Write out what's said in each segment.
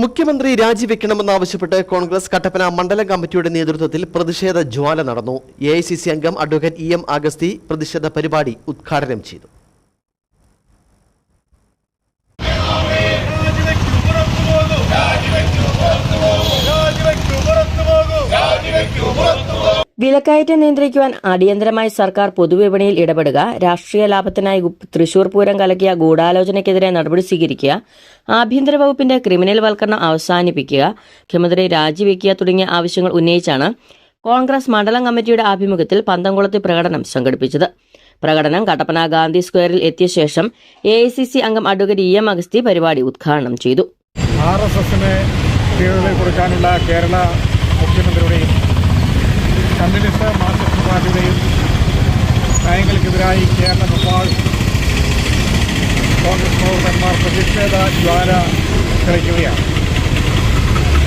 മുഖ്യമന്ത്രി രാജിവെക്കണമെന്നാവശ്യപ്പെട്ട് കോൺഗ്രസ് കട്ടപ്പന മണ്ഡലം കമ്മിറ്റിയുടെ നേതൃത്വത്തിൽ പ്രതിഷേധ ജ്വാല നടന്നു. എ അംഗം അഡ്വക്കേറ്റ് ഇ എം അഗസ്തി പ്രതിഷേധ പരിപാടി ഉദ്ഘാടനം ചെയ്തു. വിലക്കയറ്റം നിയന്ത്രിക്കുവാൻ അടിയന്തരമായി സർക്കാർ പൊതുവിപണിയിൽ ഇടപെടുക രാഷ്ട്രീയ ലാഭത്തിനായി തൃശൂർ പൂരം കലക്കിയ ഗൂഢാലോചനയ്ക്കെതിരെ നടപടി സ്വീകരിക്കുക ആഭ്യന്തര വകുപ്പിന്റെ ക്രിമിനൽ വൽക്കരണം അവസാനിപ്പിക്കുക മുഖ്യമന്ത്രി രാജിവെക്കുക തുടങ്ങിയ ആവശ്യങ്ങൾ ഉന്നയിച്ചാണ് കോൺഗ്രസ് മണ്ഡലം കമ്മിറ്റിയുടെ ആഭിമുഖ്യത്തിൽ പന്തംകുളത്ത് പ്രകടനം സംഘടിപ്പിച്ചത്. പ്രകടനം കട്ടപ്പന ഗാന്ധി സ്ക്വയറിൽ എത്തിയ ശേഷം എ ഐ സി സി അംഗം അഡ്വക്കേറ്റ് ഇ എം അഗസ്തി പരിപാടി ഉദ്ഘാടനം ചെയ്തു. ആർ എസ് എസിനെ കേരള കമ്മ്യൂണിസ്റ്റ് മാർക്സിസ്റ്റ് പാർട്ടിയുടെയും നയങ്ങൾക്കെതിരായി കേരളമെമ്പാടും കോൺഗ്രസ് പ്രവർത്തകന്മാർ പ്രതിഷേധ ജ്വാല തെളിക്കുകയാണ്.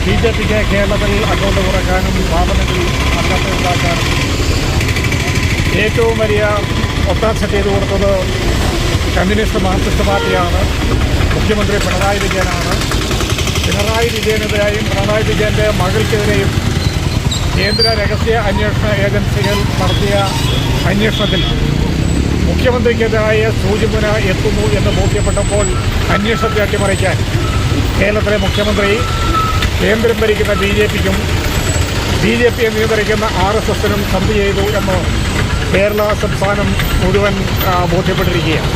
ബി ജെ പിക്ക് കേരളത്തിൽ അക്കൗണ്ട് തുറക്കാനും പാർലമെന്റിൽ അക്കൗണ്ട് ഉണ്ടാക്കാനും ഏറ്റവും വലിയ ഒത്താശ ചെയ്തു കൊടുത്തത് കമ്മ്യൂണിസ്റ്റ് മാർക്സിസ്റ്റ് പാർട്ടിയാണ്. മുഖ്യമന്ത്രി പിണറായി വിജയനാണ്. പിണറായി വിജയനെതിരെയും പിണറായി വിജയന്റെ മകൾക്കെതിരെയും കേന്ദ്ര രഹസ്യ അന്വേഷണ ഏജൻസികൾ നടത്തിയ അന്വേഷണത്തിൽ മുഖ്യമന്ത്രിക്കെതിരായ സൂചിമുന എത്തുന്നു എന്ന് ബോധ്യപ്പെട്ടപ്പോൾ അന്വേഷണത്തെ അട്ടിമറിക്കാൻ കേരളത്തിലെ മുഖ്യമന്ത്രി കേന്ദ്രം ഭരിക്കുന്ന ബി ജെ പിക്കും ബി ജെ പിയെ നിയന്ത്രിക്കുന്ന ആർ എസ് എസിനും സന്ധി ചെയ്തു എന്ന് കേരള സംസ്ഥാനം മുഴുവൻ ബോധ്യപ്പെട്ടിരിക്കുകയാണ്.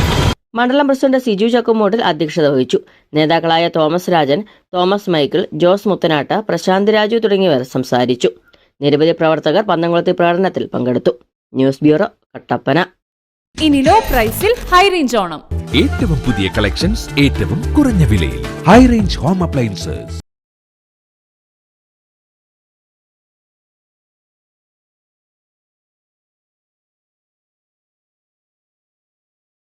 മണ്ഡലം പ്രസിഡന്റ് സിജു ചക്കുമൂട്ടിൽ അധ്യക്ഷത വഹിച്ചു. നേതാക്കളായ തോമസ് രാജൻ തോമസ് മൈക്കിൾ ജോസ് മുത്തനാട്ട് പ്രശാന്ത് രാജു തുടങ്ങിയവർ സംസാരിച്ചു. നിരവധി പ്രവർത്തകർ പന്തംകുളത്തെ പ്രകടനത്തിൽ പങ്കെടുത്തു. News bureau Kattappana. ഇനി ലോ പ്രൈസിൽ ഹൈ റേഞ്ച് ഓണം. ഏറ്റവും പുതിയ കളക്ഷൻസ് ഏറ്റവും കുറഞ്ഞ വിലയിൽ. High range home appliances.